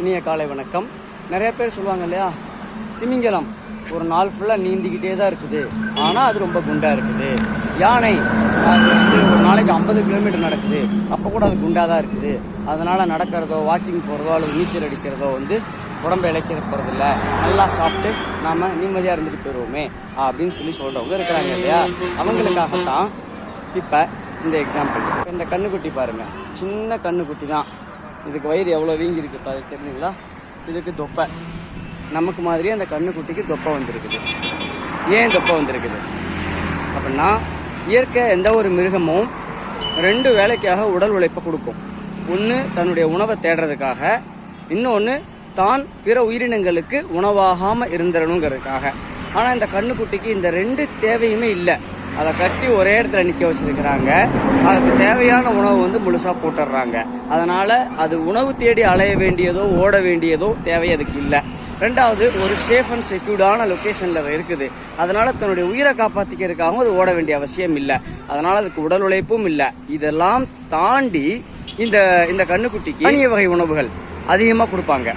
இனிய காலை வணக்கம். நிறைய பேர் சொல்லுவாங்க இல்லையா திமிங்கலம் ஒரு நாள் ஃபுல்லாக நீந்திக்கிட்டே தான் இருக்குது. ஆனால் அது ரொம்ப குண்டாக இருக்குது. யானை அது வந்து ஒரு நாளைக்கு ஐம்பது கிலோமீட்டர் நடக்குது. அப்போ கூட அது குண்டாக தான் இருக்குது. அதனால் நடக்கிறதோ வாக்கிங் போகிறதோ அல்லது நீச்சல் அடிக்கிறதோ வந்து உடம்பை இழைக்கிற போகிறதில்ல நல்லா சாப்பிட்டு நாம் நிம்மதியாக இருந்துட்டு போயிடுவோமே அப்படின்னு சொல்லி சொல்கிறவங்க இருக்கிறாங்க இல்லையா? அவங்களுக்காகத்தான் இப்போ இந்த எக்ஸாம்பிள் இந்த கண்ணுக்குட்டி பாருங்கள் சின்ன கண்ணுக்குட்டி தான். இதுக்கு வயிறு எவ்வளோ வீங்கியிருக்கு இப்போ அது தெரியுங்களா இதுக்கு தொப்பை. நமக்கு மாதிரியே அந்த கண்ணுக்குட்டிக்கு தொப்பை வந்திருக்குது. ஏன் தொப்பை வந்திருக்குது? அப்படின்னா இயற்கை எந்த ஒரு மிருகமும் ரெண்டு வேலைக்காக உடல் உழைப்பை கொடுக்கும். ஒன்று தன்னுடைய உணவை தேடுறதுக்காக இன்னொன்று தான் பிற உயிரினங்களுக்கு உணவாகாமல் இருந்துடணுங்கிறதுக்காக ஆனால் இந்த கண்ணுக்குட்டிக்கு இந்த ரெண்டு தேவையுமே இல்லை. அதை கட்டி ஒரே இடத்துல நிற்க வச்சிருக்கிறாங்க. அதுக்கு தேவையான உணவு வந்து முழுசாக போட்டுடுறாங்க. அதனால் அது உணவு தேடி அலைய வேண்டியதோ ஓட வேண்டியதோ தேவை அதுக்கு இல்லை. ரெண்டாவது ஒரு சேஃப் அண்ட் செக்யூர்டான லொக்கேஷனில் இருக்குது. அதனால் தன்னுடைய உயிரை காப்பாற்றிக்கிறதுக்காகவும் அது ஓட வேண்டிய அவசியம் இல்லை. அதனால் அதுக்கு உடல் உழைப்பும் இல்லை. இதெல்லாம் தாண்டி இந்த இந்த கண்ணுக்குட்டிக்கு தானிய வகை உணவுகள் அதிகமாக கொடுப்பாங்க.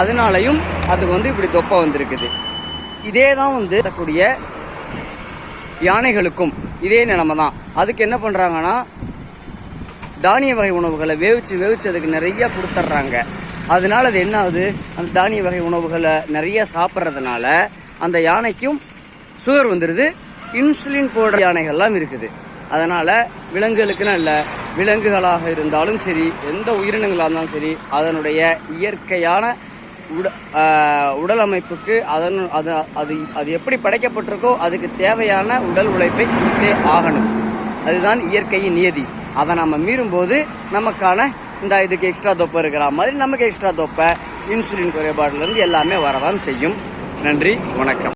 அதனாலையும் அதுக்கு வந்து இப்படி தொப்பை வந்திருக்குது. இதே தான் வந்து தக்கூடிய யானைகளுக்கும் இதே நிலைமை தான் அதுக்கு என்ன பண்ணுறாங்கன்னா தானிய வகை உணவுகளை வேவிச்சு வேவிச்சு அதுக்கு நிறைய கொடுத்துட்றாங்க அதனால அது என்ன ஆகுது? அந்த தானிய வகை உணவுகளை நிறைய சாப்பிட்றதுனால அந்த யானைக்கும் சுகர் வந்துடுது இன்சுலின் போடுற யானைகள்லாம் இருக்குது. அதனால் விலங்குகளுக்குன்னு இல்லை விலங்குகளாக இருந்தாலும் சரி எந்த உயிரினங்களாக இருந்தாலும் சரி அதனுடைய இயற்கையான உட உடல் அமைப்புக்கு அதன் அது அது அது எப்படி படைக்கப்பட்டிருக்கோ அதுக்கு தேவையான உடல் உழைப்பை கொடுத்தே ஆகணும். அதுதான் இயற்கையின் நியதி. அதை நம்ம மீறும்போது நமக்கான இந்த இதுக்கு எக்ஸ்ட்ரா தொப்பை இருக்கிற மாதிரி நமக்கு எக்ஸ்ட்ரா தொப்பை இன்சுலின் குறைபாடுலேருந்து எல்லாமே வரதான் செய்யும். நன்றி வணக்கம்.